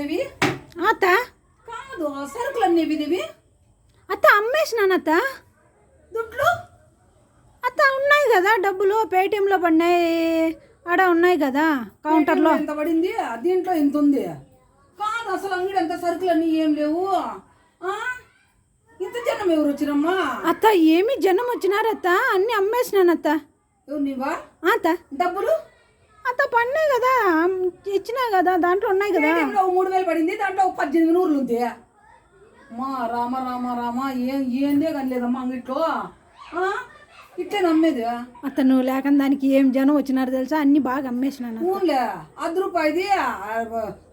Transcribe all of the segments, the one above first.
దేవి అత్త? కాదు ఆ సరుకులన్నీ ఇవి అత్త అమ్మేసినాను అత్త. దుడ్లు? అత్త ఉన్నాయి కదా డబ్బులు పేటిఎంలో పడినాయి ఆడ ఉన్నాయి కదా కౌంటర్లో. ఎంత పడింది? దీంట్లో ఇంత ఉంది. కాదు అసలు అంగడి ఎంత సరుకులన్నీ ఏం లేవు. ఆ? ఇంత జనం ఎవరు వచ్చిరమ్మా? అత్త ఏమి జనం వచ్చినారు అత్త? అన్నీ అమ్మేసినాను అత్త. ఎవరు నీవా? అత్త. డబ్బులు? అత్త పడినాయి కదా. ఇచ్చినా కదా దాంట్లో ఉన్నాయి కదా. పేటిఎంలో ఓ మూడు వేలు పడింది దాంట్లో ఒక పద్దెనిమిది నూరులు ఉంది మా రామ రామ రామ ఏం ఏందే కానీ లేదమ్మా అంగిట్లో. ఆ? ఇట్లే నమ్మేది. అత్త నువ్వు లేకుండా దానికి ఏం జనం వచ్చినారు తెలుసా? అన్ని బాగా అమ్మేసినాను ఊన్లే అర్ధ రూపాయిది ఆ,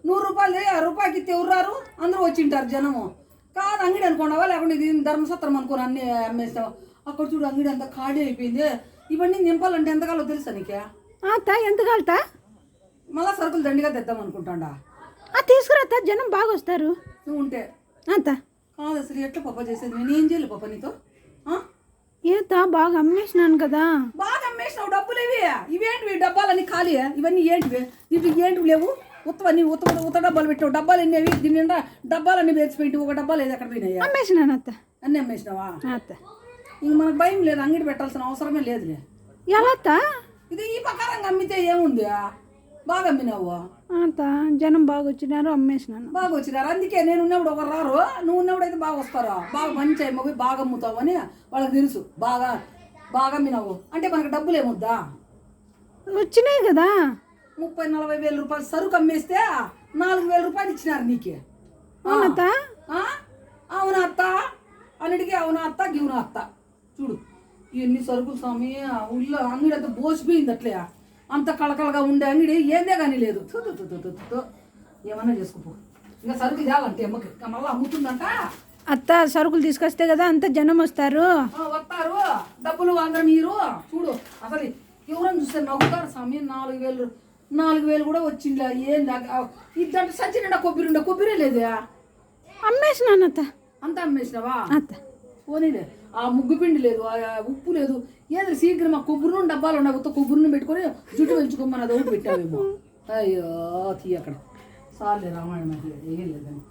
నూరు రూపాయలు ఆ రూపాయికి ఇస్తే ఎవరారు అందరూ వచ్చింటారు జనము. కాదు అంగడి అనుకున్నావా లేకుంటే ఇది ధర్మసత్రం అనుకుని అన్ని అమ్మేస్తావా? అక్కడ చూడు అంగడి అంతా ఖాళీ అయిపోయింది. ఇవన్నీ నింపాలంటే ఎంతకాలో తెలుసా నీకే? అత్త ఎంత కాలుతా మళ్ళా సరుకులు దండిగా తెద్దాం అనుకుంటాడా. ఆ తీసుకురా అత్త జనం బాగా వస్తారు. నువ్వు ఉంటే. ఆ, అత్త కాదు అసలు ఎట్లా పప్ప చేసేది? నేను ఏం చేయాలి పప్ప నీతో? ఆ? ఏత బాగా అమ్మేసినాను కదా. బాగా అమ్మేసినావు డబ్బులు ఇవి. ఇవేంటివి? డబ్బాలన్నీ ఖాళీ ఇవన్నీ ఏంటివి? ఇవి ఏంటివి లేవు? ఉత్తవన్నీ ఉత్త ఉత్త- ఉత్త డబ్బాలు పెట్టావు డబ్బాలు ఎన్ని అవి? దీని నిండా డబ్బాలన్నీ వేసిపోయింటి ఒక డబ్బా లేదు ఎక్కడ పోయినాయా? అమ్మేసినాను అత్త. అన్నీ అమ్మేసినావా? అత్త. ఇంక మనకు భయం లేదు అంగడి పెట్టాల్సిన అవసరమే లేదులే. ఎలా అత్త ఇది ఈ ప్రకారంగా అమ్మితే ఏముంది? బాగా అమ్మినావు ఆ, అత్త జనం బాగా వచ్చినారు అమ్మేసినాను. బాగా వచ్చినారు అందుకే నేను ఉన్నప్పుడు ఒకరు రారు? నువ్వు ఉన్నప్పుడు అయితే బాగా వస్తారా? బాగా మంచి అమ్మవి బాగా అమ్ముతావు అని వాళ్ళకి తెలుసు. బాగా బాగా అమ్మినావు. అంటే మనకు డబ్బులు ఏముద్దా? వచ్చినాయి కదా. ముప్పై నలభై వేల రూపాయలు సరుకు అమ్మేస్తే నాలుగు వేల రూపాయలు ఇచ్చినారు నీకే. అవునత్త? అవునా అత్త? అన్నిటికీ అవునా అత్త? గివునా అత్త? చూడు. ఎన్ని సరుకులు స్వామి? ఆ ఊళ్ళో అంగడి అంతా బోసిపోయింది అట్లే. అంత కళకళగా ఉండే అంగడి ఏందే కానీ లేదు. ఏమన్నా చేసుకోపో. ఇంకా సరుకు తేవాలంటే అమ్మకి. మళ్ళీ అమ్ముతుందంట. అత్త సరుకులు తీసుకొస్తే కదా అంత జనం వస్తారు. వస్తారు. డబ్బులు అందరు మీరు. చూడు అసలు ఎవరైనా చూస్తే నవ్వుతారు స్వామి. నాలుగు వేలు నాలుగు వేలు కూడా వచ్చింది ఏంది ఇద్దంటే సచ్చి నిండా కొబ్బరి ఉండే కొబ్బరి లేదే అమ్మేసినాను అత్త. అంతా అమ్మేసినావా? అత్త. పోనీలే. ఆ ముగ్గు పిండి లేదు ఆ ఉప్పు లేదు. ఏదో శీఘ్రం ఆ కొబ్బరి నూనె డబ్బాలు ఉన్నాయి కొత్త కొబ్బరి నూనె పెట్టుకొని జుట్టు పెంచుకోమని అది ఒకటి పెట్టావేమో. అయ్యో తీ అక్కడ. సార్లే రామాయణం ఏం లేదని